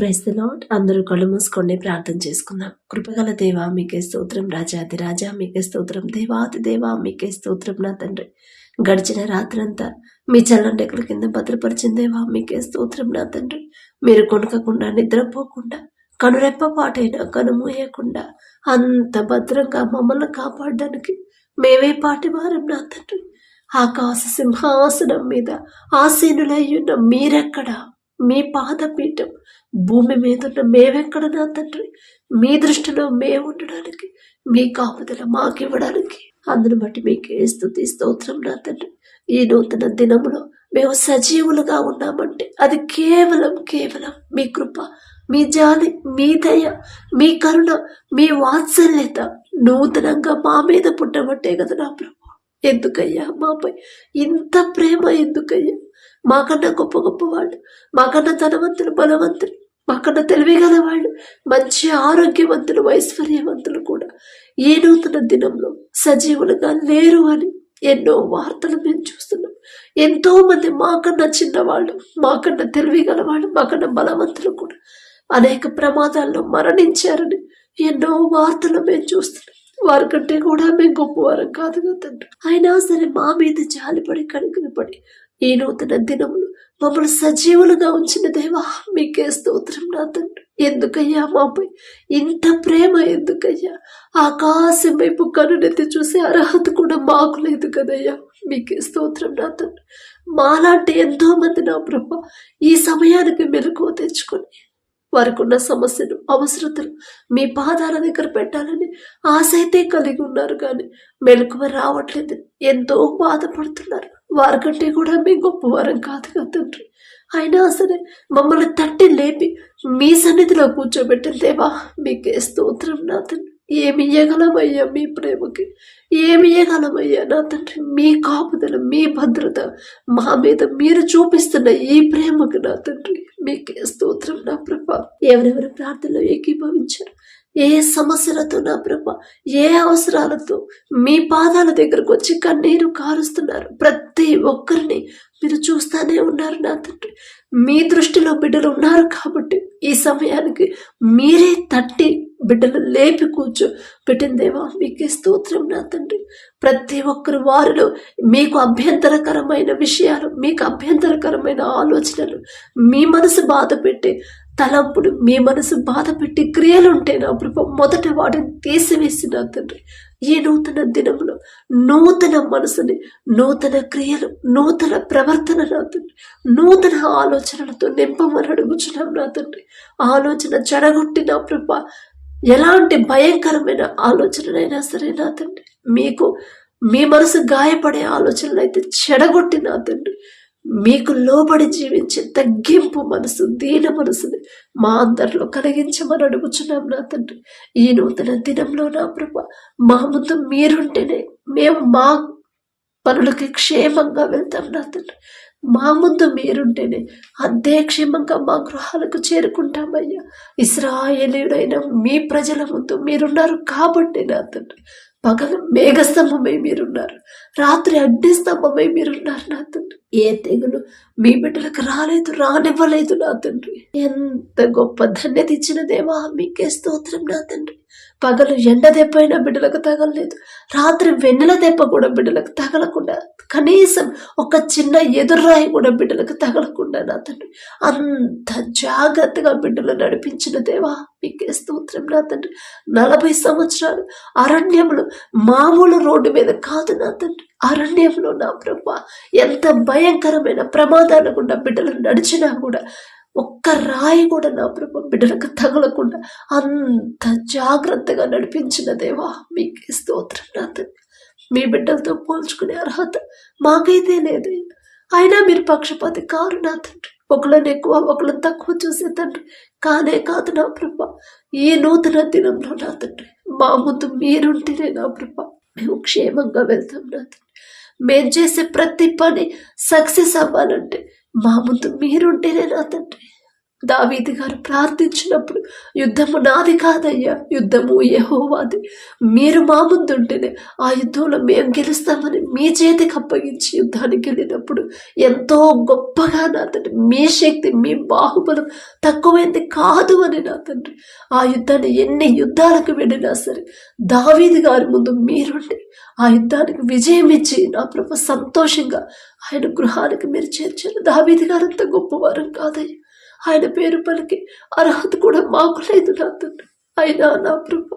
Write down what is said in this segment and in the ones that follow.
Price the lord అందరూ కళ్ళు మూసుకొని ప్రార్థన చేసుకుందాం. కృపగల దేవా మీకే స్తోత్రం. రాజాది రాజా మీకే స్తోత్రం. దేవాది దేవా మీకే స్తోత్రం నా తండ్రి. గడిచిన రాత్రంతా మీ చల్లండెక్కల కింద భద్రపరిచిన దేవా మీకే స్తోత్రం నా తండ్రి. మీరు కొనకకుండా నిద్రపోకుండా కనురెప్ప పాటైనా కనుమూయకుండా అంత భద్రంగా మమ్మల్ని కాపాడడానికి మేమే పాటి వారం నా తండ్రి. ఆకాశ సింహాసనం మీద ఆసీనులయ్యున్న మీరెక్కడా? మీ పాదపీఠం భూమి మీద ఉన్న మేమెక్కడ నా తండ్రి మీ దృష్టిలో మేము ఉండడానికి మీ కాపుదల మాకివ్వడానికి అందును బట్టి మీకే స్థుతి స్తోత్రం నా తండ్రి. ఈ నూతన దినములో మేము సజీవులుగా ఉన్నామంటే అది కేవలం కేవలం మీ కృప మీ జాలి మీ దయ మీ కరుణ మీ వాత్సల్యత నూతనంగా మా మీద పుట్టబట్టే కదా నా ప్రభు. ఎందుకయ్యా మాపై ఇంత ప్రేమ ఎందుకయ్యా? మాకన్నా గొప్ప గొప్ప వాళ్ళు మాకన్నా ధనవంతులు బలవంతులు మాకన్నా తెలివి గల వాళ్ళు. మంచి ఆరోగ్యవంతులు ఐశ్వర్యవంతులు కూడా. ఏ నూతన దినంలో సజీవులుగా లేరు అని ఎన్నో వార్తలు మేము చూస్తున్నాం. ఎంతో మంది మాకన్నా చిన్నవాళ్ళు మాకన్నా తెలివి గలవాళ్ళు మాకన్నా బలవంతులు కూడా అనేక ప్రమాదాల్లో మరణించారని ఎన్నో వార్తలు మేము చూస్తున్నాం. వారికంటే కూడా మేము గొప్పవారం కాదుగా తండ్రి. అయినా సరే మా మీద జాలిపడి కనుకనపడి ఈ నూతన దినం మమ్మల్ని సజీవులుగా ఉంచిన దేవా మీకే స్తోత్రం నా తండ్రి. ఎందుకయ్యా మాపై ఇంత ప్రేమ ఎందుకయ్యా? ఆకాశం వైపు కనునెత్తి చూసే అర్హత కూడా మాకు లేదు కదయ్యా. మీకే స్తోత్రం నా తండ్రి. మాలాంటి ఎంతో మంది నా ప్రభ ఈ సమయానికి మెలకువ తెచ్చుకొని వారికి ఉన్న సమస్యలు అవసరతలు మీ పాదాల దగ్గర పెట్టాలని ఆశ అయితే కలిగి ఉన్నారు కానీ మెలకువ రావట్లేదు. ఎంతో బాధపడుతున్నారు. వారికంటే కూడా మీ గొప్పవారం కాదు కదా తండ్రి. అయినా సరే మమ్మల్ని తట్టి లేపి మీ సన్నిధిలో కూర్చోబెట్టిన దేవా మీకే స్తోత్రం నా తండ్రి. ఏమి ఇయ్యగలమయ్యా మీ ప్రేమకి? ఏమి ఇయ్యగలమయ్యా నా తండ్రి? మీ కాపుదల మీ భద్రత మా మీద మీరు చూపిస్తున్న ఈ ప్రేమకు నా తండ్రి. మీకే స్తోత్రం నా ప్రభ. ఎవరెవరి ప్రార్థనలో ఏకీభవించారు? ఏ సమస్యలతో నా ప్రభ ఏ అవసరాలతో మీ పాదాల దగ్గరకు వచ్చి కన్నీరు కారుస్తున్నారు? ప్రతి ఒక్కరిని మీరు చూస్తానే ఉన్నారు నా తండ్రి. మీ దృష్టిలో బిడ్డలు ఉన్నారు కాబట్టి ఈ సమయానికి మీరే తట్టి బిడ్డలు లేపి కూర్చో. పెట్టిందేవా మీకే స్తోత్రం నా తండ్రి. ప్రతి ఒక్కరు వారిలో మీకు అభ్యంతరకరమైన విషయాలు మీకు అభ్యంతరకరమైన ఆలోచనలు మీ మనసు బాధ పెట్టే తలప్పుడు మీ మనసు బాధ పెట్టి క్రియలు ఉంటే నా ప్రభ మొదట వాటిని తీసివేసి నా తండ్రి. ఈ నూతన దినంలో నూతన మనసుని నూతన క్రియలు నూతన ప్రవర్తన నా తండ్రి. నూతన ఆలోచనలతో నింపమని అడుగుచున్నాం నా తండ్రి. ఆలోచన చెడగొట్టి నా ప్రభ ఎలాంటి భయంకరమైన ఆలోచనలైనా సరే నా తండ్రి. మీకు మీ మనసు గాయపడే ఆలోచనలు అయితే చెడగొట్టి నా తండ్రి. మీకు లోబడి జీవించే తగ్గింపు మనసు దీన మనసుని మా అందరిలో కలిగించమని అడుగుచున్నాం నా తండ్రి. ఈ నూతన దినంలో నా ప్రభ మా ముందు మీరుంటేనే మేము మా పనులకి క్షేమంగా వెళ్తాం నా తండ్రి. మా ముందు మీరుంటేనే అదే క్షేమంగా మా గృహాలకు చేరుకుంటామయ్యా. ఇస్రాయేలీయుడైన మీ ప్రజల ముందు మీరున్నారు కాబట్టి నా తండ్రి. పగలు మేఘస్తంభమై మీరున్నారు. రాత్రి అగ్ని స్తంభమై మీరున్నారు నా తండ్రి. ఏ తెగులు మీ బిడ్డలకు రాలేదు రానివ్వలేదు నా తండ్రి. ఎంత గొప్ప ధన్యత ఇచ్చిన దేవా మీకే స్తోత్రం నా తండ్రి. పగలు ఎండ దెబ్బైనా బిడ్డలకు తగలలేదు. రాత్రి వెన్నెల దెబ్బ కూడా బిడ్డలకు తగలకుండా కనీసం ఒక చిన్న ఎదుర్రాయి కూడా బిడ్డలకు తగలకుండా నా తండ్రి. అంత జాగ్రత్తగా బిడ్డలు నడిపించిన దేవా మీకే స్తోత్రం నా తండ్రి. నలభై సంవత్సరాలు అరణ్యంలో మామూలు రోడ్డు మీద కాదు నా తండ్రి. అరణ్యంలో నా ప్రభ ఎంత భయంకరమైన ప్రమాదాలు గుండా బిడ్డలు నడిచినా కూడా ఒక్క రాయి కూడా నా ప్రభ బిడ్డలకు తగలకుండా అంత జాగ్రత్తగా నడిపించిన దేవా మీకే స్తోత్రం నా మీ బిడ్డలతో పోల్చుకునే అర్హత మాకైతే లేదు. అయినా మీరు పక్షపాతి కారు నా తండ్రి. ఒకళ్ళని ఎక్కువ ఒకళ్ళని తక్కువ చూసే తండ్రి. కానే కాదు నా ప్రభ ఈ నూతన దినంలో నా తండ్రి. మా ముందు మీరుంటేనే నా ప్రభ మేము క్షేమంగా వెళ్తాం నా తండ్రి. మేము చేసే ప్రతి పని సక్సెస్ అవ్వాలంటే మా ముందు మీరుంటేనే నా తండ్రి. దావీది గారు ప్రార్థించినప్పుడు యుద్ధము నాది కాదయ్యా యుద్ధము యహోవాది. మీరు మా ముందుంటేనే ఆ యుద్ధంలో మేము గెలుస్తామని మీ చేతికి అప్పగించి యుద్ధానికి వెళ్ళినప్పుడు ఎంతో గొప్పగా నా తండ్రి మీ శక్తి మీ బాహుబలం తక్కువైంది కాదు అని నా తండ్రి. ఆ యుద్ధాన్ని ఎన్ని యుద్ధాలకు వెళ్ళినా సరే దావీది గారి ముందు మీరుండి ఆ యుద్ధానికి విజయం ఇచ్చి నా ప్రభు సంతోషంగా ఆయన గృహానికి మీరు చేర్చారు. దావీది గారు అంత గొప్పవారం కాదయ్య. ఆయన పేరు పలికి అర్హత కూడా మాకు లేదు నా తండ్రి అయినా నా ప్రభు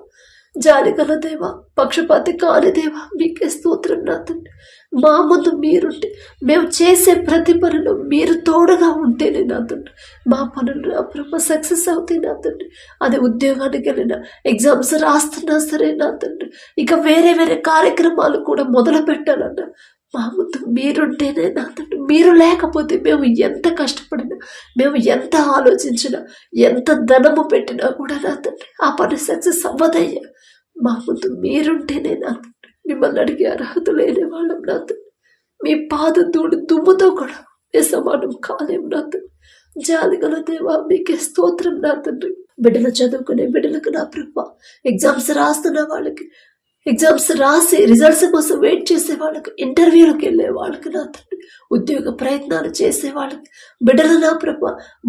జాలిగల దేవా పక్షపాతి కాని దేవా మీకే స్తోత్రం నా తండ్రి మా ముందు మీరుంటే మేము చేసే ప్రతి పనిలో మీరు తోడుగా ఉంటేనే నా తండ్రి మా పనులు నా ప్రభు సక్సెస్ అవుతాయి నా తండ్రి అది ఉద్యోగానికి వెళ్ళినా ఎగ్జామ్స్ రాస్తున్నా సరే నా తండ్రి ఇక వేరే వేరే కార్యక్రమాలు కూడా మొదలు పెట్టాలన్నా మా ముందు మీరుంటేనే నా తండ్రి మీరు లేకపోతే మేము ఎంత కష్టపడినా మేము ఎంత ఆలోచించినా ఎంత ధనము పెట్టినా కూడా నా తండ్రి ఆ పని సక్సెస్ అవ్వదయ్యా. మా ముందు మీరుంటేనే నా తండ్రి మిమ్మల్ని అడిగే అర్హత లేని వాళ్ళం నా తండ్రి మీ పాద దూడి దుమ్ముతో కూడా ఏ సమానం కాలేం నా తండ్రి జాలిగల దేవా మీకే స్తోత్రం నా తండ్రి బిడ్డలు చదువుకునే బిడ్డలకు నా ప్రభ ఎగ్జామ్స్ రాస్తున్న వాళ్ళకి ఎగ్జామ్స్ రాసి రిజల్ట్స్ కోసం వెయిట్ చేసే వాళ్ళకి ఇంటర్వ్యూలకు వెళ్ళే వాళ్ళకి నా తండ్రి ఉద్యోగ ప్రయత్నాలు చేసే వాళ్ళకి. బిడ్డలు నా ప్రభ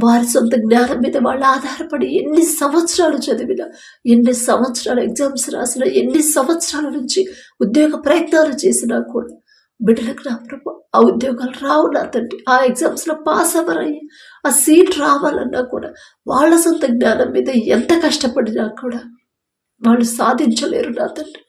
వారి సొంత జ్ఞానం మీద వాళ్ళు ఆధారపడి ఎన్ని సంవత్సరాలు చదివినా ఎన్ని సంవత్సరాలు ఎగ్జామ్స్ రాసినా ఎన్ని సంవత్సరాల నుంచి ఉద్యోగ ప్రయత్నాలు చేసినా కూడా బిడ్డలకు నా ప్రభు ఆ ఉద్యోగాలు రావు నా తండ్రి. ఆ ఎగ్జామ్స్లో పాస్ అవ్వరయ్యి. ఆ సీట్ రావాలన్నా కూడా వాళ్ళ సొంత జ్ఞానం మీద ఎంత కష్టపడినా కూడా వాళ్ళు సాధించలేరు నా తండ్రి.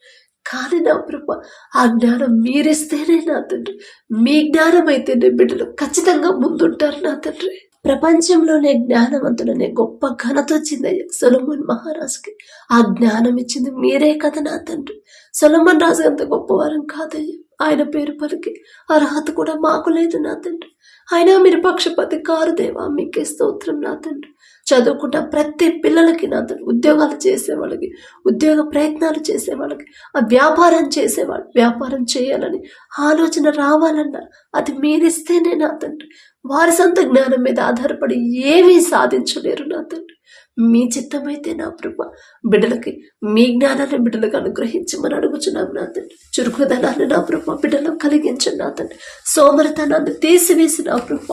కానీ నా ప్రభ. ఆ జ్ఞానం మీరిస్తేనే నా తండ్రి. మీ జ్ఞానం అయితేనే బిడ్డలు ఖచ్చితంగా ముందుంటారు నా తండ్రి. ప్రపంచంలోనే జ్ఞానవంతుడనే గొప్ప ఘనత వచ్చిందయ్య సొలమన్ మహారాజుకి ఆ జ్ఞానం ఇచ్చింది మీరే కదా నా తండ్రి. సొలమన్ రాజు అంత గొప్పవారం కాదయ్య. ఆయన పేరు పలికి అర్హత కూడా మాకు లేదు నా తండ్రి. అయినా మీరు పక్షపతి కారు దేవా మీకే స్తోత్రం నా తండ్రి. చదువుకుంటా ప్రతి పిల్లలకి నా తండ్రి ఉద్యోగాలు చేసేవాళ్ళకి ఉద్యోగ ప్రయత్నాలు చేసేవాళ్ళకి ఆ వ్యాపారం చేసేవాళ్ళు వ్యాపారం చేయాలని ఆలోచన రావాలన్నా అది మీరిస్తేనే నా తండ్రి. వారి సొంత జ్ఞానం మీద ఆధారపడి ఏమీ సాధించలేరు నా తండ్రి. మీ చిత్తమైతే నా ప్రభ. బిడ్డలకి మీ జ్ఞానాన్ని బిడ్డలకు అనుగ్రహించమని అడుగుచున్నాం నా తండ్రి. చురుకుదనాన్ని నా ప్రభ బిడ్డలకు కలిగించండి నా తండ్రి. సోమరితనాన్ని తీసివేసి నా ప్రభ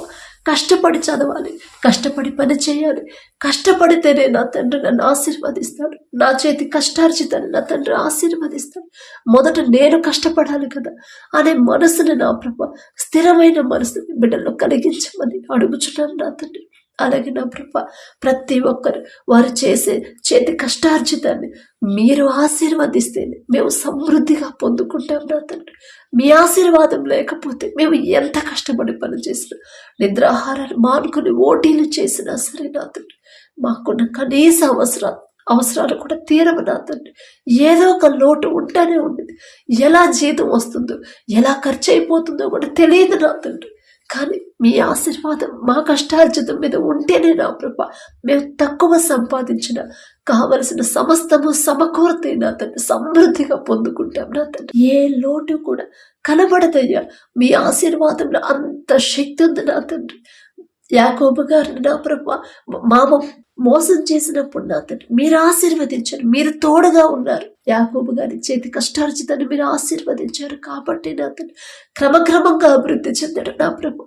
కష్టపడి చదవాలి కష్టపడి పని చేయాలి. కష్టపడితేనే నా తండ్రి నన్ను ఆశీర్వదిస్తాడు. నా చేతి కష్టార్జితాన్ని నా తండ్రి ఆశీర్వదిస్తాడు. మొదట నేను కష్టపడాలి కదా అనే మనసుని నా ప్రభ స్థిరమైన మనసుని బిడ్డల్లో కలిగించమని అడుగుచున్నాను నా తండ్రి. అలాగే నా ప్రభ ప్రతి ఒక్కరు వారు చేసే చేతి కష్టార్జితాన్ని మీరు ఆశీర్వదిస్తేనే మేము సమృద్ధిగా పొందుకుంటాం నా తండ్రి. మీ ఆశీర్వాదం లేకపోతే మేము ఎంత కష్టపడి పని చేసినా నిద్రాహారాన్ని మానుకుని ఓటీలు చేసినా సరే నా తండ్రి. మాకున్న కనీస అవసరాలు అవసరాలు కూడా తీరవు నా తండ్రి. ఏదో ఒక లోటు ఉంటూనే ఉండేది ఎలా జీతం వస్తుందో ఎలా ఖర్చు అయిపోతుందో కూడా తెలియదు నా తండ్రి. కానీ మీ ఆశీర్వాదం మా కష్టార్జితం మీద ఉంటేనే నా ప్రభ. మేము తక్కువ సంపాదించిన కావలసిన సమస్తము సమకూర్తే నా తండ్రి సమృద్ధిగా పొందుకుంటాం నా తండ్రి. ఏ లోటు కూడా కనబడదయ్యా. మీ ఆశీర్వాదంలో అంత శక్తి ఉంది నా తండ్రి. యాకోబు గారు నా ప్రభ మామ మోసం చేసినప్పుడు నా తండ్రి మీరు ఆశీర్వదించారు మీరు తోడుగా ఉన్నారు. యాకోబు గారి చేతి కష్టార్జితాన్ని మీరు ఆశీర్వదించారు కాబట్టి నా తండ్రి క్రమక్రమంగా అభివృద్ధి చెందాడు నా ప్రభ.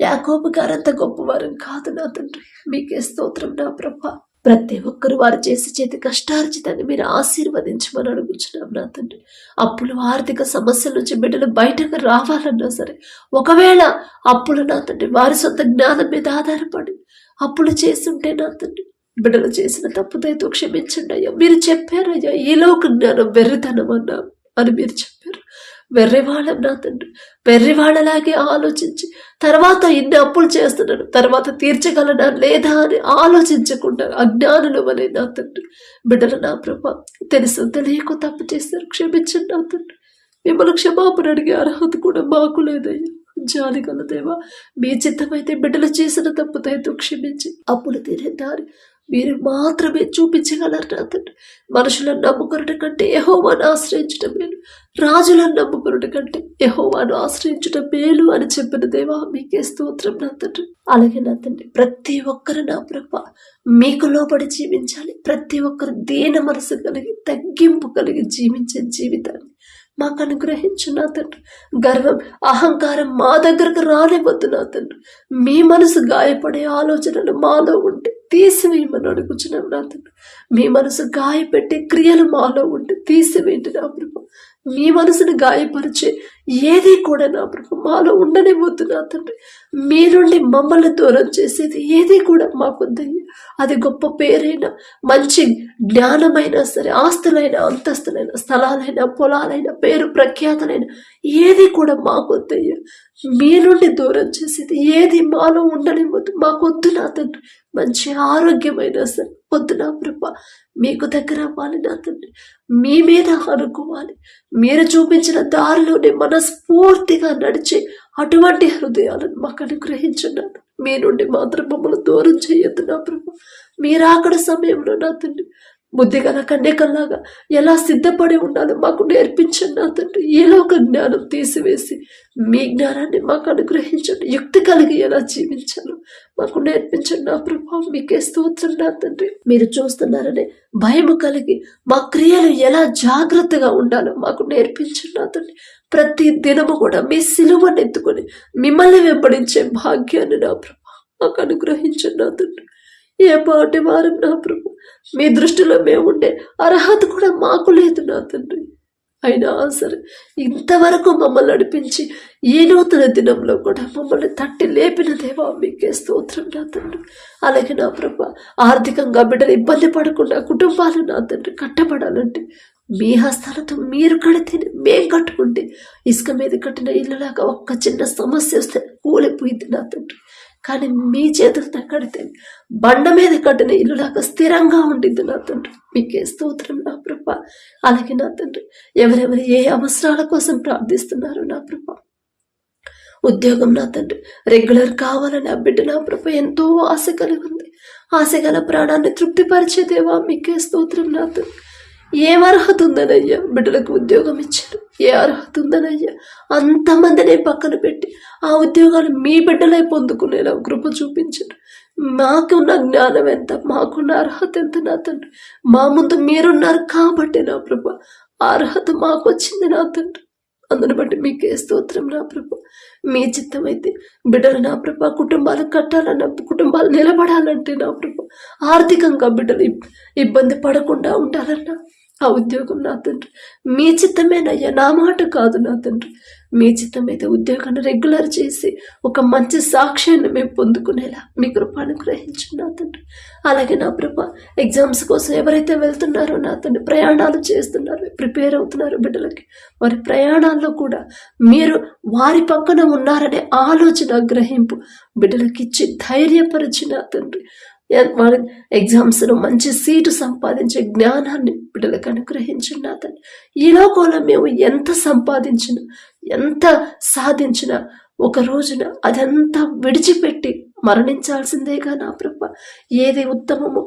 యాకోబు గారు అంత గొప్పవారం కాదు నా తండ్రి. మీకే స్తోత్రం నా ప్రభ. ప్రతి ఒక్కరు వారు చేసి చేతి కష్టార్జితాన్ని మీరు ఆశీర్వదించమని అడుగుతున్నాం నా తండ్రి. అప్పులు ఆర్థిక సమస్యల నుంచి బిడ్డలు బయటకు రావాలన్నా సరే ఒకవేళ అప్పులు నా తండ్రి వారి సొంత జ్ఞానం మీద ఆధారపడి అప్పులు చేస్తుంటే నా తండ్రి బిడ్డలు చేసిన తప్పుదైతే క్షమించండి అయ్యా. మీరు చెప్పారయ్యా ఈలోక జ్ఞానం వెర్రితనం అన్నా అని మీరు చెప్పారు. వెర్రివాళ్ళం నా తండ్రి. వెర్రివాళ్ళలాగే ఆలోచించి తర్వాత ఇన్ని అప్పులు చేస్తున్నాను తర్వాత తీర్చగలనా లేదా అని ఆలోచించకుండా అజ్ఞానులు వలె నా తండ్రి. బిడ్డలు నా ప్రభ తెలుసు తెలియక తప్పు చేస్తారు క్షమించండి నా తండ్రి. మిమ్మల్ని క్షమాపణ అడిగే అర్హత కూడా మాకు లేదయ్యా. జాలి కలదేవా మీ చిత్తమైతే బిడ్డలు చేసిన తప్పు క్షమించి అప్పులు తీరే దారి మీరు మాత్రమే చూపించగలరు నా తండ్రి మనుషులను నమ్ముకున్నట కంటే యహోవాను ఆశ్రయించడం మేలు. రాజులను నమ్ముకున్నట కంటే యహోవాను ఆశ్రయించడం మేలు అని చెప్పిన దేవా మీకే స్తోత్రం నా తండ్రి అలాగే నా తండ్రి ప్రతి ఒక్కరు నా ప్రభ మీకు లోబడి జీవించాలి. ప్రతి ఒక్కరు దేన మనసు కలిగి తగ్గింపు కలిగి జీవించే జీవితాన్ని మాకు అనుగ్రహించు నా తండ్రి గర్వం అహంకారం మా దగ్గరకు రానివ్వద్దు నా తండ్రి మీ మనసు గాయపడే ఆలోచనలు మాలో ఉంటే తీసివేయమని అడుగుచున్నాం నా తండ్రి మీ మనసు గాయపెట్టే క్రియలు మాలో ఉంటే తీసివేయండి నా ప్రభు. మీ మనసును గాయపరిచే ఏది కూడా నా ప్రభు మాలో ఉండనివ్వద్దు నా తండ్రి. మీ నుండి మమ్మల్ని దూరం చేసేది ఏది కూడా మాకొద్దయ్య అది గొప్ప పేరైనా మంచి జ్ఞానమైనా సరే ఆస్తులైన అంతస్తులైన స్థలాలైనా పొలాలైనా పేరు ప్రఖ్యాతలైన ఏది కూడా మాకొద్దయ్య మీ నుండి దూరం చేసేది. ఏది మాలో ఉండనివ్వద్దు మాకొద్దు నా తండ్రి. మంచి ఆరోగ్యమైన సరే వద్దు నా ప్రభ. మీకు దగ్గర అవ్వాలి నా తండ్రి. మీ మీద అనుకోవాలి. మీరు చూపించిన దారిలోనే మనస్ఫూర్తిగా నడిచే అటువంటి హృదయాలను మాకు అనుగ్రహించున్నాను మీ నుండి మాత్రం మమ్మల్ని దూరం చేయొద్దు నా ప్రభ. మీరు అక్కడ సమయంలో నా తండ్రి. బుద్ధి గల కన్యకల్లాగా ఎలా సిద్ధపడి ఉండాలో మాకు నేర్పించండి నా తండ్రి. ఏలోక జ్ఞానం తీసివేసి మీ జ్ఞానాన్ని మాకు అనుగ్రహించండి. యుక్తి కలిగి ఎలా జీవించాలో మాకు నేర్పించండి నా ప్రభావం మీకే స్తోత్రం నా తండ్రి. మీరు చూస్తున్నారనే భయం కలిగి మా క్రియలు ఎలా జాగ్రత్తగా ఉండాలో మాకు నేర్పించండి నా తండ్రి. ప్రతి దినము కూడా మీ సిలువను ఎత్తుకొని మిమ్మల్ని వెంబడించే భాగ్యాన్ని నా ప్రభావం మాకు అనుగ్రహించండి నా తండ్రి. ఏ పాటి వారం నా ప్రభు? మీ దృష్టిలో మేము ఉండే అర్హత కూడా మాకు లేదు నా తండ్రి. అయినా సరే ఇంతవరకు మమ్మల్ని నడిపించి ఈ నూతన దినంలో కూడా మమ్మల్ని తట్టి లేపిన దేవా మీకే స్తోత్రం నా తండ్రి. అలాగే నా ప్రభ ఆర్థికంగా బిడ్డలు ఇబ్బంది పడకుండా కుటుంబాలు నా తండ్రి కట్టబడాలంటే మీ హస్తాలతో మీరు కడితేనే మేం కట్టుకుంటే ఇసుక మీద కట్టిన ఇల్లులాగా ఒక్క చిన్న సమస్య వస్తే కూలిపోయింది నా తండ్రి. కానీ మీ చేతులతో కడితే బండ మీద కట్టిన ఇల్లు లాగా స్థిరంగా ఉండింది నా తండ్రి. మీకే స్తోత్రం నా ప్రభ. అలాగే నా తండ్రి ఎవరెవరు ఏ అవసరాల కోసం ప్రార్థిస్తున్నారు నా ప్రభ. ఉద్యోగం నా తండ్రి రెగ్యులర్ కావాలని ఆ బిడ్డ నా ప్రభ ఎంతో ఆశ కలిగి ఉంది. ఆశ గల ప్రాణాన్ని తృప్తిపరిచేదేవా మీకే స్తోత్రం నా తండ్రి. ఏం అర్హత ఉందనయ్యా బిడ్డలకు ఉద్యోగం ఇచ్చారు. ఏ అర్హత ఉందనయ్యా అంతమందినే పక్కన పెట్టి ఆ ఉద్యోగాలు మీ బిడ్డలై పొందుకునేలా కృప చూపించారు. మాకున్న జ్ఞానం ఎంత? మాకున్న అర్హత ఎంత నా తండ్రి? మా ముందు మీరున్నారు కాబట్టి నా ప్రభ. ఆ అర్హత మాకు వచ్చింది నా తండ్రి. అందును బట్టి మీకే స్తోత్రం నా ప్రభ? మీ చిత్తం అయితే బిడ్డలు నా ప్రభ కుటుంబాలు కట్టాలన్న కుటుంబాలు నిలబడాలంటే నా ప్రభ ఆర్థికంగా బిడ్డలు ఇబ్బంది పడకుండా ఉండాలన్నా ఆ ఉద్యోగం నా తండ్రి. మీ చిత్తమేనయ్యా నా మాట కాదు నా తండ్రి. మీ చిత్తమైతే ఉద్యోగాన్ని రెగ్యులర్ చేసి ఒక మంచి సాక్ష్యాన్ని మేము పొందుకునేలా మీ కృప అనుగ్రహించున్నా తండ్రి అలాగే నా ప్రభ ఎగ్జామ్స్ కోసం ఎవరైతే వెళ్తున్నారో నా తండ్రి ప్రయాణాలు చేస్తున్నారు ప్రిపేర్ అవుతున్నారు బిడ్డలకి వారి ప్రయాణాల్లో కూడా మీరు వారి పక్కన ఉన్నారనే ఆలోచన గ్రహింపు బిడ్డలకి ఇచ్చి ధైర్యపరిచిన తండ్రి వారి ఎగ్జామ్స్లో మంచి సీటు సంపాదించే జ్ఞానాన్ని బిడ్డలకు అనుగ్రహించిన నా తండ్రి ఈ లోకంలో మేము ఎంత సంపాదించినా ఎంత సాధించినా ఒక రోజున అదంతా విడిచిపెట్టి మరణించాల్సిందేగా నా ప్రభ? ఏది ఉత్తమము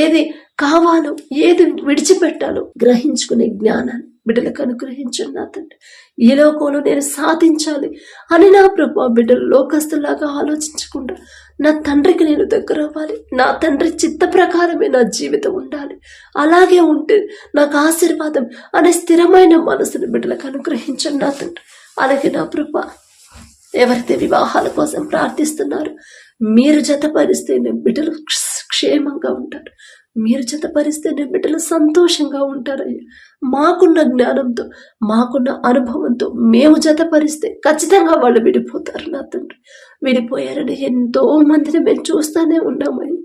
ఏది కావాలో ఏది విడిచిపెట్టాలో గ్రహించుకునే జ్ఞానాన్ని బిడ్డలకు అనుగ్రహించండి నా తండ్రి. ఈ లోకంలో నేను సాధించాలి అని నా ప్రభు బిడ్డలు లోకస్తులాగా ఆలోచించకుండా నా తండ్రికి నేను దగ్గర అవ్వాలి. నా తండ్రి చిత్త ప్రకారమే నా జీవితం ఉండాలి. అలాగే ఉంటే నాకు ఆశీర్వాదం అనే స్థిరమైన మనసును బిడ్డలకు అనుగ్రహించండి నా తండ్రి. అలాగే నా ప్రభ ఎవరైతే వివాహాల కోసం ప్రార్థిస్తున్నారు మీరు జతపరిస్తేనే బిడ్డలు క్షేమంగా ఉంటారు. మీరు జతపరిస్తేనే బిడ్డలు సంతోషంగా ఉంటారయ్యా మాకున్న జ్ఞానంతో మాకున్న అనుభవంతో మేము జతపరిస్తే ఖచ్చితంగా వాళ్ళు విడిపోతారు నా తండ్రి. విడిపోయారని ఎంతో మందిని మేము చూస్తూనే ఉన్నామయ్య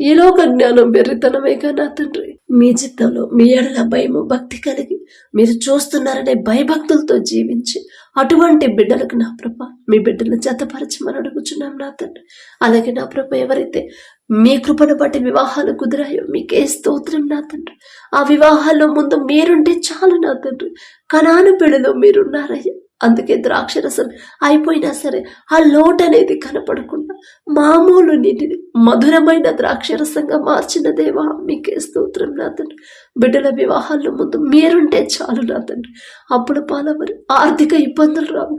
ఈ లోక జ్ఞానం వెర్రితనమేగా నా తండ్రి. మీ చిత్తంలో మీ ఎడల భయము భక్తి కలిగి మీరు చూస్తున్నారనే భయభక్తులతో జీవించి అటువంటి బిడ్డలకు నా ప్రభ మీ బిడ్డలను జతపరచమని అడుగుచున్నాం నా తండ్రి. అలాగే నా ప్రభ ఎవరైతే మీ కృపను బట్టి వివాహాలు కుదిరాయో మీకే స్తోత్రం నా తండ్రి. ఆ వివాహాల్లో ముందు మీరుంటే చాలు నా తండ్రి. కనాను పెళ్ళిలో మీరున్నారయ్యా. అందుకే ద్రాక్షరసం అయిపోయినా సరే ఆ లోటు అనేది కనపడకుండా మామూలు నీటిని మధురమైన ద్రాక్షరసంగా మార్చిన దేవా మీకే స్తోత్రం నా తండ్రి. బిడ్డల వివాహాల్లో ముందు మీరుంటే చాలు నా తండ్రి. అప్పుడు పాలవరు ఆర్థిక ఇబ్బందులు రావు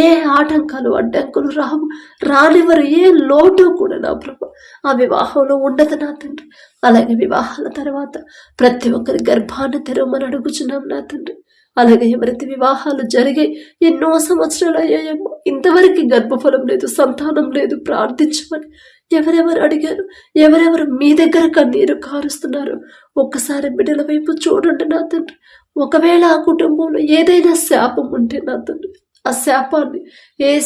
ఏ ఆటంకాలు అడ్డంకులు రావు రానివరు ఏ లోటు కూడా నా ప్రభ. ఆ వివాహంలో ఉండదు నా తండ్రి. అలాగే వివాహాల తర్వాత ప్రతి ఒక్కరి గర్భాన్ని తెరవమని అడుగుచున్నాం నా తండ్రి. అలాగే ఎవరైతే వివాహాలు జరిగాయి ఎన్నో సంవత్సరాలు అయ్యాయేమో. ఇంతవరకు గర్భఫలం లేదు సంతానం లేదు ప్రార్థించమని ఎవరెవరు అడిగారు? ఎవరెవరు మీ దగ్గర కన్నీరు కారుస్తున్నారు? ఒక్కసారి బిడ్డల వైపు చూడండి నా తండ్రి. ఒకవేళ ఆ కుటుంబంలో ఏదైనా శాపం ఉంటే నా తండ్రి ఆ శాపాన్ని ఏ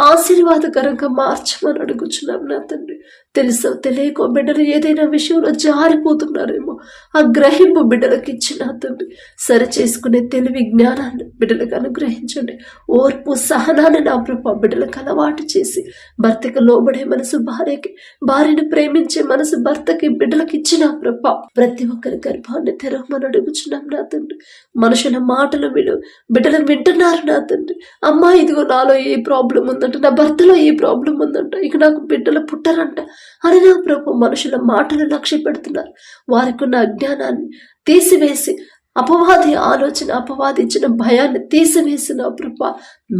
ఆశీర్వాదకరంగా మార్చమని అడుగుచున్నాం నా తండ్రి. తెలుసో తెలియకో బిడ్డలు ఏదైనా విషయంలో జారిపోతున్నారేమో ఆ గ్రహింపు బిడ్డలకు ఇచ్చిన తండ్రి. సరి చేసుకునే తెలివి జ్ఞానాన్ని బిడ్డలకు అనుగ్రహించండి. ఓర్పు సహనాన్ని నా ప్రభా బిడ్డలకు అలవాటు చేసి భర్తకు లోబడే మనసు భార్యకి భార్యను ప్రేమించే మనసు భర్తకి బిడ్డలకు ఇచ్చిన ప్రభ ప్రతి ఒక్కరి గర్భాన్ని తెరవమని అడుగుచున్నాం నా తండ్రి. మనుషుల మాటలు విడు బిడ్డలు వింటున్నారు నా తండ్రి. అమ్మా ఇదిగో నాలో ఏ ప్రాబ్లం ఉందంట నా భర్తలో ఏ ప్రాబ్లం ఉందంట ఇక నాకు బిడ్డలు పుట్టరంట అని నా ప్రభు మనుషుల మాటలు లక్ష్య పెడుతున్నారు వారికి ఉన్న అజ్ఞానాన్ని తీసివేసి అపవాది ఆలోచన అపవాదించిన భయాన్ని తీసివేసిన ప్రభ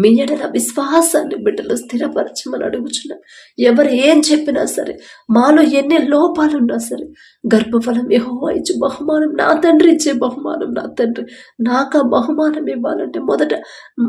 మీ ఎడల విశ్వాసాన్ని బిడ్డలు స్థిరపరచమని అడుగుచున్నాం. ఎవరు ఏం చెప్పినా సరే మాలో ఎన్ని లోపాలున్నా సరే గర్భఫలం ఏహో ఇచ్చే బహుమానం నా తండ్రి ఇచ్చే బహుమానం నా తండ్రి. నాకు ఆ బహుమానం ఇవ్వాలంటే మొదట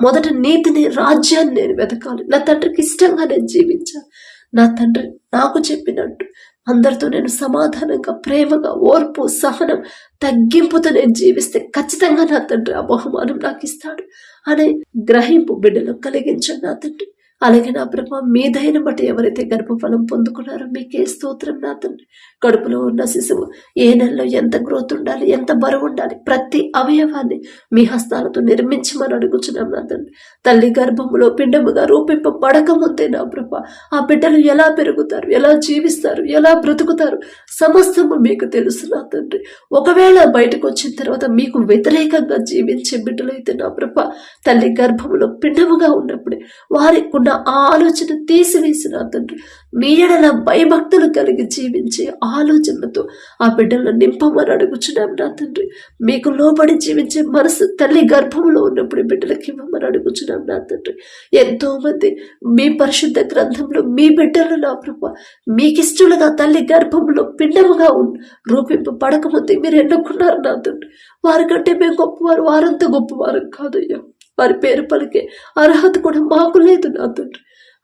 మొదట నీతిని రాజ్యాన్ని నేను వెతకాలి. నా తండ్రికి ఇష్టంగా నేను జీవించాలి. నా తండ్రి నాకు చెప్పినట్టు అందరితో నేను సమాధానంగా ప్రేమగా ఓర్పు సహనం తగ్గింపుతో నేను జీవిస్తే ఖచ్చితంగా నా తండ్రి ఆ బహుమానం నాకు ఇస్తాడు. అనే గ్రహింపు బిడ్డలో కలిగించండి నా తండ్రి. అలాగే నా ప్రభ మీ దయన బట్టి ఎవరైతే గర్భఫలం పొందుకున్నారో మీకే స్తోత్రం నా తండ్రి. కడుపులో ఉన్న శిశువు ఏ నెలలో ఎంత గ్రోత్ ఉండాలి ఎంత బరువు ఉండాలి ప్రతి అవయవాన్ని మీ హస్తాలతో నిర్మించమని అడుగుచున్నాం నా తండ్రి. తల్లి గర్భములో పిండముగా రూపింపబడక ముందే నా ప్రభ ఆ బిడ్డలు ఎలా పెరుగుతారు ఎలా జీవిస్తారు ఎలా బ్రతుకుతారు సమస్తము మీకు తెలుసు నా తండ్రి. ఒకవేళ బయటకు వచ్చిన తర్వాత మీకు వ్యతిరేకంగా జీవించే బిడ్డలైతే నా ప్రభ తల్లి గర్భములో పిండముగా ఉన్నప్పుడే వారికి ఉన్న ఆ ఆలోచన తీసివేసిన తండ్రి. మీ ఎడల భయభక్తులు కలిగి జీవించే ఆలోచనలతో ఆ బిడ్డలను నింపమని అడుగుచున్నాం నా తండ్రి. మీకు లోబడి జీవించే మనసు తల్లి గర్భంలో ఉన్నప్పుడు బిడ్డలకి ఇవ్వమని అడుగుచున్నాం నా తండ్రి. ఎంతోమంది మీ పరిశుద్ధ గ్రంథంలో మీ బిడ్డలు నా ప్రభ. మీకిష్టలుగా తల్లి గర్భంలో పిండముగా ఉన్ రూపింపు పడకముందు మీరు ఎన్నుకున్నారు నా తండ్రి. వారికంటే మేము గొప్పవారు వారంత గొప్పవారు కాదయ్యా. వారి పేరు పలికే అర్హత కూడా మాకు లేదు నా తండ్రి.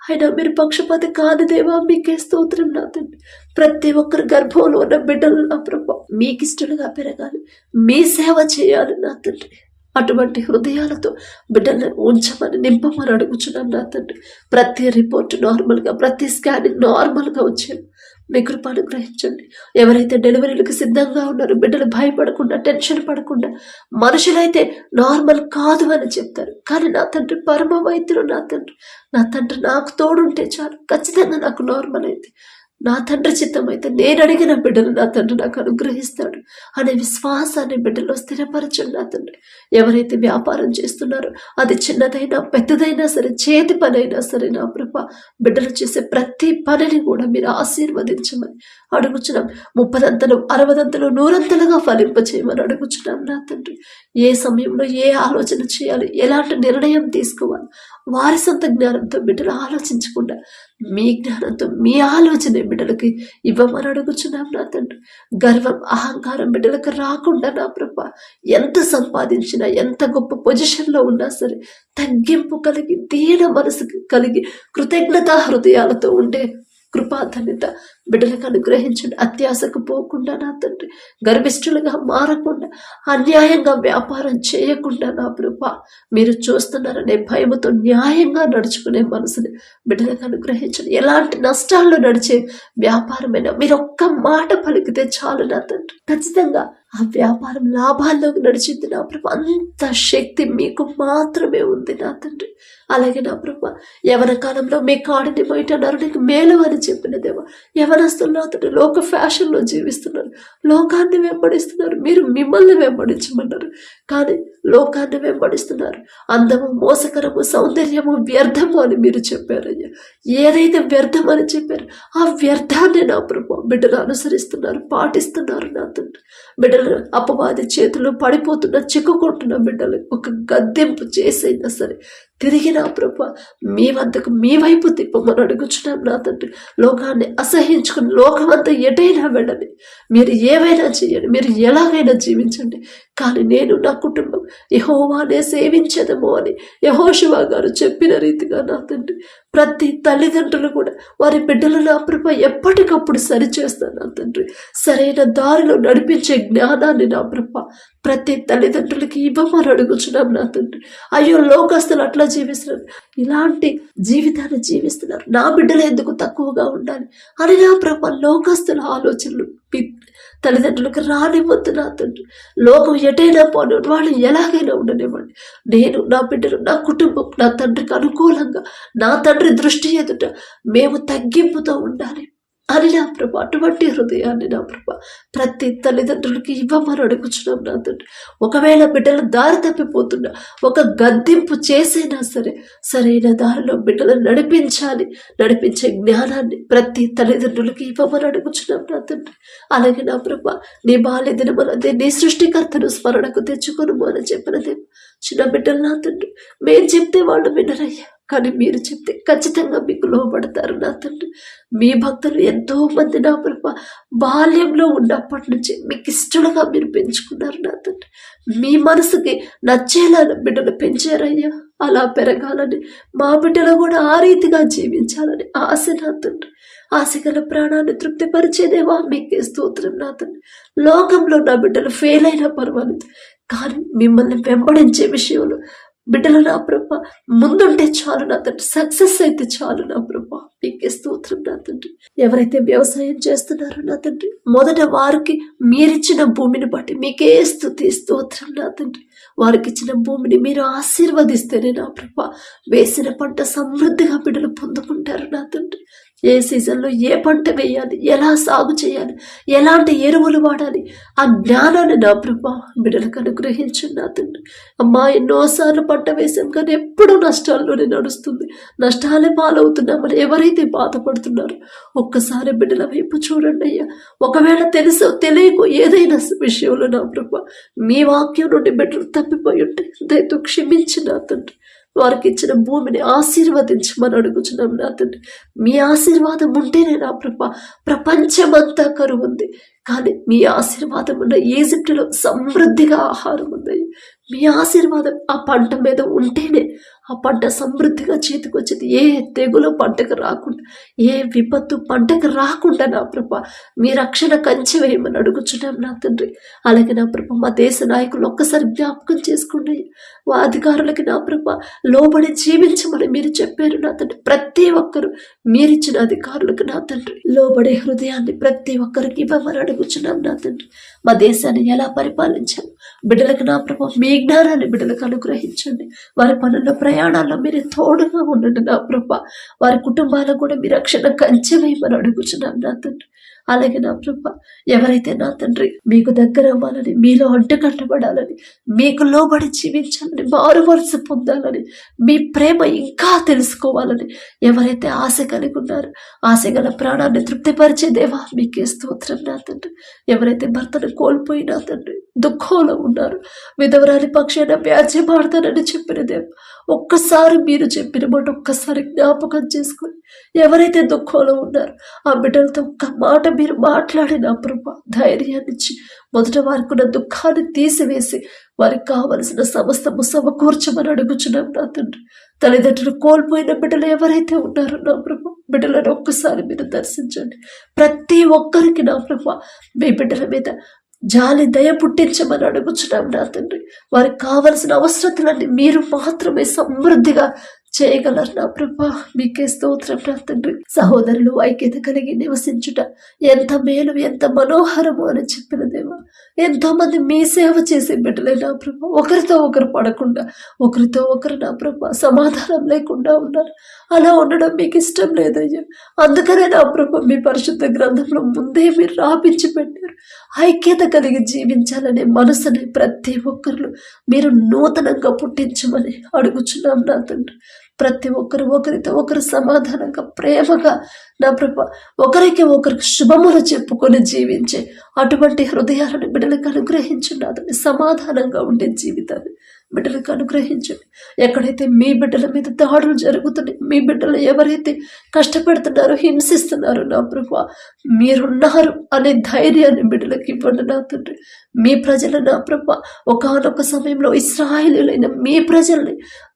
అయినా మీరు పక్షపాతి కాదు దేవా మీకే స్తోత్రం నా తండ్రి. ప్రతి ఒక్కరు గర్భంలో ఉన్న బిడ్డలు నా ప్రభా మీకు ఇష్టలుగా పెరగాలి. మీ సేవ చేయాలి నా తండ్రి. అటువంటి హృదయాలతో బిడ్డలను ఉంచమని నింపమని అడుగుచున్నాను నా తండ్రి. ప్రతి రిపోర్ట్ నార్మల్గా ప్రతి స్కానింగ్ నార్మల్గా వచ్చాను మీ కృప అనుగ్రహించండి ఎవరైతే డెలివరీలకు సిద్ధంగా ఉన్నారో బిడ్డలు భయపడకుండా టెన్షన్ పడకుండా మనుషులైతే నార్మల్ కాదు అని చెప్తారు. కానీ నా తండ్రి పరమ వైద్యులు నా తండ్రి నా తండ్రి నాకు తోడుంటే చాలు. ఖచ్చితంగా నాకు నార్మల్ అయితే. నా తండ్రి చిత్తం అయితే నేను అడిగిన బిడ్డలు నా తండ్రి నాకు అనుగ్రహిస్తాడు. అనే విశ్వాసాన్ని బిడ్డలో స్థిరపరచండి నా తండ్రి. ఎవరైతే వ్యాపారం చేస్తున్నారో అది చిన్నదైనా పెద్దదైనా సరే చేతి పనైనా సరే నా ప్రభ బిడ్డలు చేసే ప్రతి పనిని కూడా మీరు ఆశీర్వదించమని అడుగుచున్నాం. ముప్పదంతలు అరవదంతలు నూరంతలుగా ఫలింపచేయమని అడుగుచున్నాం నా తండ్రి. ఏ సమయంలో ఏ ఆలోచన చేయాలి ఎలాంటి నిర్ణయం తీసుకోవాలి వారి సొంత జ్ఞానంతో బిడ్డలు ఆలోచించకుండా మీ జ్ఞానంతో మీ ఆలోచన బిడ్డలకి ఇవ్వమని అడుగుచున్నాం నా తండ్రి. గర్వం అహంకారం బిడ్డలకు రాకుండా నా ప్రభ ఎంత సంపాదించినా ఎంత గొప్ప పొజిషన్లో ఉన్నా సరే తగ్గింపు కలిగి దీన మనసు కలిగి కృతజ్ఞతా హృదయాలతో ఉండే కృపాధన్యత బిడ్డలకు అనుగ్రహించండి. అత్యాశకు పోకుండా నా తండ్రి గర్భిష్ఠులుగా మారకుండా అన్యాయంగా వ్యాపారం చేయకుండా నా ప్రభ మీరు చూస్తున్నారనే భయముతో న్యాయంగా నడుచుకునే మనసుని బిడ్డలకు అనుగ్రహించండి. ఎలాంటి నష్టాల్లో నడిచే వ్యాపారమైనా మీరు ఒక్క మాట పలికితే చాలు నా తండ్రి. ఖచ్చితంగా ఆ వ్యాపారం లాభాల్లోకి నడిచింది నా ప్రభు. అంత శక్తి మీకు మాత్రమే ఉంది నా తండ్రి. అలాగే నా ప్రభు యవన కాలంలో మీ కాడిని బయట నరుడికి మేలు అని చెప్పిన దేవ యవనస్తులు లోక ఫ్యాషన్లో జీవిస్తున్నారు. లోకాన్ని వెంబడిస్తున్నారు. మీరు మిమ్మల్ని వెంబడించమన్నారు. కానీ లోకాన్ని వెంబడిస్తున్నారు. అందము మోసకరము సౌందర్యము వ్యర్థము అని మీరు చెప్పారయ్యా ఏదైతే వ్యర్థం అని చెప్పారు ఆ వ్యర్థాన్ని నా ప్రభు బిడ్డలు అనుసరిస్తున్నారు పాటిస్తున్నారు నా తండ్రి. బిడ్డలు అపవాది చేతులు పడిపోతున్న చిక్కుకుంటున్న బిడ్డలు ఒక గద్దెంపు చేసైనా సరే తిరిగి నా ప్రభు మీ వద్దకు మీ వైపు తిప్పమని అడుగుచున్నాను నా తండ్రి. లోకాన్ని అసహించుకుని లోకమంతా ఎటైనా వెళ్ళండి. మీరు ఏవైనా చేయండి మీరు ఎలాగైనా జీవించండి. కానీ నేను నా కుటుంబం యహోవానే సేవించదము అని యహోశివా గారు చెప్పిన రీతిగా నా తండ్రి ప్రతి తల్లిదండ్రులు కూడా వారి బిడ్డలు నా ప్రభ ఎప్పటికప్పుడు సరిచేస్తాను నా తండ్రి. సరైన దారిలో నడిపించే జ్ఞానాన్ని నా ప్రభ ప్రతి తల్లిదండ్రులకి ఇవ్వమని అడుగుచున్నాం నా తండ్రి. అయ్యో లోకస్తులు అట్లా జీవిస్తున్నారు. ఇలాంటి జీవితాన్ని జీవిస్తున్నారు. నా బిడ్డలు ఎందుకు తక్కువగా ఉండాలి అని నా ప్రభ లోకస్తుల ఆలోచనలు తల్లిదండ్రులకు రానివ్వద్దు నా తండ్రి. లోకం ఎటైనా పోనీ వాళ్ళు ఎలాగైనా ఉండనివ్వండి. నేను నా బిడ్డలు నా కుటుంబం నా తండ్రికి అనుకూలంగా నా తండ్రి దృష్టి ఎదుట మేము తగ్గింపుతో ఉండాలి. అని నా ప్రభ అటువంటి హృదయాన్ని నా ప్రభ ప్రతి తల్లిదండ్రులకి ఇవ్వమని అడుగుచున్నాం నా తండ్రి. ఒకవేళ బిడ్డలు దారి తప్పిపోతున్నా ఒక గద్దింపు చేసైనా సరే సరైన దారిలో బిడ్డలను నడిపించాలి నడిపించే జ్ఞానాన్ని ప్రతి తల్లిదండ్రులకి ఇవ్వమని అడుగుచున్నాం నా తండ్రి. అలాగే నా ప్రభ నీ బాల్య దినమనదే నీ సృష్టికర్తను స్మరణకు తెచ్చుకొను అని చెప్పినదే చిన్న బిడ్డలు నా తండ్రి మేము చెప్తే వాళ్ళు వినరయ్యా. కానీ మీరు చెప్తే ఖచ్చితంగా మీకు లోబడతారు నా తండ్రి. మీ భక్తులు ఎంతో మంది నా ప్రభ బాల్యంలో ఉన్నప్పటి నుంచి మీకు ఇష్టడుగా మీరు పెంచుకున్నారు నా తండ్రి. మీ మనసుకి నచ్చేలా బిడ్డలు పెంచారయ్యా. అలా పెరగాలని మా బిడ్డలు కూడా ఆ రీతిగా జీవించాలని ఆశ నా తండ్రి. ఆశగల ప్రాణాన్ని తృప్తిపరిచేదేవా మీకే స్తోత్రం నా తండ్రి. లోకంలో నా బిడ్డలు ఫెయిల్ అయినా పర్వాలేదు కానీ మిమ్మల్ని వెంబడించే విషయంలో బిడ్డలు నా ప్రభ ముందుంటే చాలు నా తండ్రి సక్సెస్ అయితే చాలు నా ప్రభ. మీకే స్తోత్రం నా తండ్రి. ఎవరైతే వ్యవసాయం చేస్తున్నారో నా తండ్రి మొదట వారికి మీరిచ్చిన భూమిని బట్టి మీకే స్థుతి స్తోత్రం నా తండ్రి. వారికి ఇచ్చిన భూమిని మీరు ఆశీర్వదిస్తేనే నా ప్రభ వేసిన పంట సమృద్ధిగా బిడ్డలు పొందుకుంటారు నా తండ్రి. ఏ సీజన్లో ఏ పంట వేయాలి? ఎలా సాగు చేయాలి? ఎలాంటి ఎరువులు వాడాలి? ఆ జ్ఞానాన్ని నా ప్రభా బిడ్డలకు అనుగ్రహించు తండ్రి. అమ్మా ఎన్నోసార్లు పంట వేసాం కానీ ఎప్పుడూ నష్టాల్లోనే నడుస్తుంది. నష్టాలే పాలవుతున్నామని ఎవరైతే బాధపడుతున్నారో ఒక్కసారి బిడ్డల వైపు చూడండి అయ్యా. ఒకవేళ తెలుసో తెలియకో ఏదైనా విషయంలో నా ప్రభా మీ వాక్యం నుండి బిడ్డలు తప్పిపోయి ఉంటే దయతో క్షమించిన తండ్రి. వారికి ఇచ్చిన భూమిని ఆశీర్వదించమని అడుగుచున్నాం నా తండ్రి. మీ ఆశీర్వాదం ఉంటేనే నా ప్రభ ప్రపంచమంతా కరువు ఉంది కానీ మీ ఆశీర్వాదం ఉన్న ఈజిప్టులో సమృద్ధిగా ఆహారం ఉంది. మీ ఆశీర్వాదం ఆ పంట మీద ఉంటేనే ఆ పంట సమృద్ధిగా చేతికొచ్చేది ఏ తెగులు పంటకు రాకుండా ఏ విపత్తు పంటకు రాకుండా నా ప్రభ మీ రక్షణ కంచె వేయమని అడుగుచున్నాం నా తండ్రి. అలాగే నా ప్రభ మా దేశ నాయకులు ఒక్కసారి జ్ఞాపకం చేసుకోండి. వా అధికారులకి నా ప్రభ లోబడి జీవించమని మీరు చెప్పారు నా తండ్రి. ప్రతి ఒక్కరు మీరిచ్చిన అధికారులకు నా తండ్రి. లోబడే హృదయాన్ని ప్రతి ఒక్కరికి ఇవ్వమని అడుగుచున్నాం నా తండ్రి. మా దేశాన్ని ఎలా పరిపాలించాలి? బిడ్డలకు నా ప్రభ మీ జ్ఞానాన్ని బిడ్డలకు అనుగ్రహించండి. వారి పనుల్లో ప్రయాణాల్లో మీరు తోడుగా ఉండండి నా ప్రభ. వారి కుటుంబాలకు కూడా మీ రక్షణ కంచె అడుగుతున్నాను నా తండ్రి. అలాగే నా ప్రభ ఎవరైతే నా తండ్రి మీకు దగ్గర అవ్వాలని మీలో అడ్డుకట్టబడాలని మీకు లోబడి జీవించాలని మారు వరుస పొందాలని మీ ప్రేమ ఇంకా తెలుసుకోవాలని ఎవరైతే ఆశ కలిగి ఉన్నారో ఆశ గల ప్రాణాన్ని తృప్తిపరిచే దేవా మీకే స్తోత్రం నా తండ్రి. ఎవరైతే భర్తను కోల్పోయినా తండ్రి దుఃఖంలో ఉన్నారు విధవరాలి పక్షాన వ్యాజ్యమాడతానని చెప్పిన దేవ ఒక్కసారి మీరు చెప్పిన మాట ఒక్కసారి జ్ఞాపకం చేసుకొని ఎవరైతే దుఃఖంలో ఉన్నారో ఆ బిడ్డలతో ఒక్క మాట మీరు మాట్లాడిన ప్రభా ధైర్యాన్ని ఇచ్చి మొదట వారికి ఉన్న దుఃఖాన్ని తీసివేసి వారికి కావలసిన సమస్తము సమకూర్చమని అడుగుచున్నాం నా తండ్రి. తల్లిదండ్రులు కోల్పోయిన బిడ్డలు ఎవరైతే ఉన్నారో నా ప్రభా బిడ్డలను ఒక్కసారి మీరు దర్శించండి. ప్రతి ఒక్కరికి నా ప్రభా మీ బిడ్డల మీద జాలి దయ పుట్టించమని అడుగుచున్నాం నా తండ్రి. వారికి కావలసిన అవసరతలన్నీ మీరు మాత్రమే సమృద్ధిగా చేయగలరు నా ప్రభా? మీకే స్తోత్రం నా తండ్రి. సహోదరులు ఐక్యత కలిగి నివసించుట ఎంత మేలు ఎంత మనోహరము అని చెప్పిన దేవా. ఎంతో మంది మీ సేవ చేసే బిడ్డలే నా ప్రభ ఒకరితో ఒకరు పడకుండా ఒకరితో ఒకరు నా ప్రభ సమాధానం లేకుండా ఉన్నారు. అలా ఉండడం మీకు ఇష్టం లేదయ్యా. అందుకనే నా ప్రభ మీ పరిశుద్ధ గ్రంథంలో ముందే మీరు రాపించి పెట్టారు. ఐక్యత కలిగి జీవించాలనే మనసుని ప్రతి ఒక్కరు మీరు నూతనంగా పుట్టించమని అడుగుచున్నాం నా తండ్రి. ప్రతి ఒక్కరు ఒకరితో ఒకరు సమాధానంగా ప్రేమగా నా ప్రభ ఒకరికి ఒకరికి శుభములు చెప్పుకొని జీవించే అటువంటి హృదయాలను బిడ్డలకు అనుగ్రహించున్నదని సమాధానంగా ఉండే జీవితాన్ని బిడ్డలకు అనుగ్రహించండి. ఎక్కడైతే మీ బిడ్డల మీద దాడులు జరుగుతున్నాయి మీ బిడ్డలు ఎవరైతే కష్టపెడుతున్నారో హింసిస్తున్నారో నా ప్రభా మీరున్నారు అనే ధైర్యాన్ని బిడ్డలకు ఇవ్వండి నా తండ్రి. మీ ప్రజలు నా ప్రభ ఒకనొక సమయంలో ఇస్రాయిలైన మీ ప్రజల్ని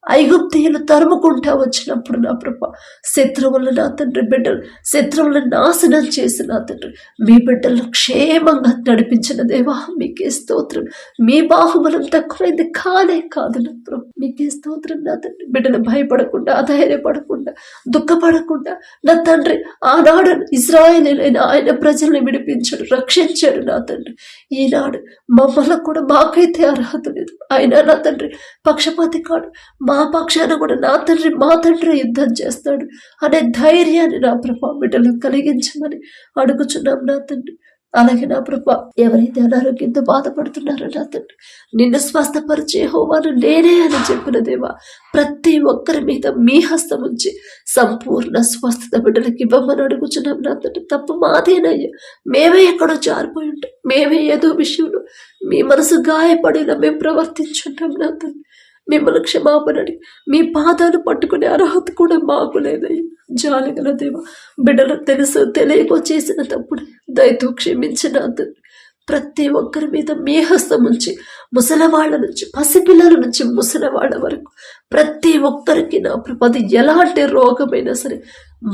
ఐగుప్తీయులు తరుముకుంటా వచ్చినప్పుడు నా ప్రభ శత్రువులను నా తండ్రి బిడ్డలు శత్రువులను నాశనం చేసి నా తండ్రి మీ బిడ్డలను క్షేమంగా నడిపించిన దేవా మీకే స్తోత్రం. మీ బాహుబలం తక్కువైంది కానే కాదు నా ప్రభు. మీకే స్తోత్రం నా తండ్రి. బిడ్డలు భయపడకుండా అధైర్యపడకుండా దుఃఖపడకుండా నా తండ్రి ఆనాడు ఇజ్రాయేలీలైన ఆయన ప్రజల్ని విడిపించాడు రక్షించాడు నా తండ్రి. ఈనాడు మమ్మల్ని కూడా మాకైతే అర్హత లేదు. ఆయన నా తండ్రి పక్షపాతి కాడు మా పక్షాన కూడా నా తండ్రి మా తండ్రి యుద్ధం చేస్తాడు అనే ధైర్యాన్ని నా ప్రభా బిడ్డలకు కలిగించమని అడుగుచున్నాం నా తండ్రి. అలాగే నా ప్రభా ఎవరైతే అనారోగ్యంతో బాధపడుతున్నారో నా తండ్రి నిన్ను స్వస్థపరిచే హోవాను నేనే అని చెప్పిన దేవా ప్రతి ఒక్కరి మీద మీ హస్తం ఉంచి సంపూర్ణ స్వస్థత బిడ్డలకి ఇవ్వమని అడుగుచున్నాం నా తండ్రి. తప్పు మాదేనయ్యా మేమే ఎక్కడో జారిపోయి ఉంటాం మేమే ఏదో విషయంలో మీ మనసు గాయపడిన మేము ప్రవర్తించుంటాం నా తండ్రి. మిమ్మల్ని క్షమాపణని మీ పాదాలు పట్టుకునే అర్హత కూడా మాకు లేదయ్యా. జాలిగల దేవ బిడ్డలు తెలుసు తెలియకో చేసిన తప్పుడు దయతో క్షమించిన తండ్రి ప్రతి ఒక్కరి మీద మీ హస్తం ఉంచి ముసలవాళ్ళ నుంచి పసిపిల్లల నుంచి ముసలవాళ్ళ వరకు ప్రతి ఒక్కరికి నా ప్రపది ఎలాంటి రోగమైనా సరే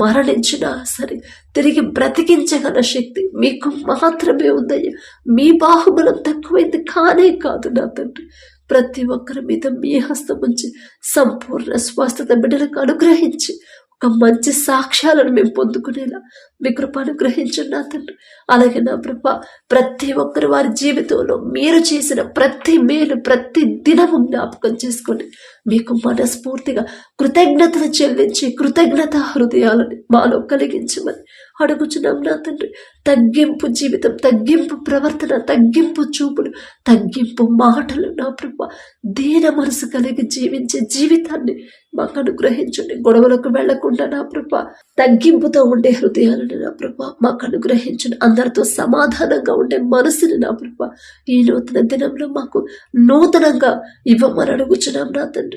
మరణించినా సరే తిరిగి బ్రతికించగల శక్తి మీకు మాత్రమే ఉందయ్యా. మీ బాహుబలం తక్కువైంది కానే కాదు నా తండ్రి. ప్రతి ఒక్కరి మీద మీ హస్తం ఉంచి సంపూర్ణ స్వస్థత బిడ్డలకు అనుగ్రహించి ఒక మంచి సాక్ష్యాలను మేము పొందుకునేలా మీ కృప అనుగ్రహించండి నా తండ్రి. అలాగే నా కృప ప్రతి ఒక్కరు వారి జీవితంలో మీరు చేసిన ప్రతి మేలు ప్రతి దినము జ్ఞాపకం చేసుకొని మీకు మనస్ఫూర్తిగా కృతజ్ఞతలు చెల్లించి కృతజ్ఞత హృదయాలని మాలో కలిగించమని అడుగుచున్నాం నా తండ్రి. తగ్గింపు జీవితం తగ్గింపు ప్రవర్తన తగ్గింపు చూపులు తగ్గింపు మాటలు నా ప్రభ. దీన మనసు కలిగి జీవించే జీవితాన్ని మాకు అనుగ్రహించండి. గొడవలకు వెళ్ళకుండా నా ప్రభ. తగ్గింపుతో ఉండే హృదయాలను నా ప్రభ మాకు అనుగ్రహించండి. అందరితో సమాధానంగా ఉండే మనసుని నా ప్రభ. ఈ నూతన దినంలో మాకు నూతనంగా ఇవ్వమని అడుగుచున్నాం నా తండ్రి.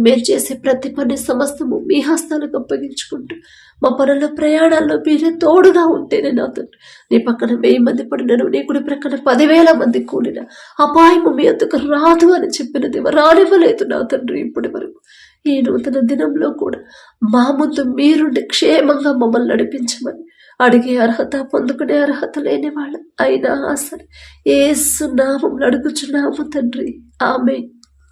మీరు చేసే ప్రతి పని సమస్తము మీ హస్తాలకు అప్పగించుకుంటూ మా పనుల ప్రయాణాల్లో మీరే తోడుగా ఉంటేనే నా తండ్రి. నీ పక్కన వెయ్యి మంది పడినను నీ కుడి ప్రక్కన పదివేల మంది కూడిన అపాయము మీ అందుకు రాదు అని చెప్పినది రానివ్వలేదు నా తండ్రి ఇప్పటి వరకు. ఈ నూతన దినంలో కూడా మా ముందు మీరుండి క్షేమంగా మమ్మల్ని నడిపించమని అడిగే అర్హత పొందుకునే అర్హత లేని వాళ్ళు అయినా సరే ఏసు నామం అడుగుచున్నాము తండ్రి. ఆమె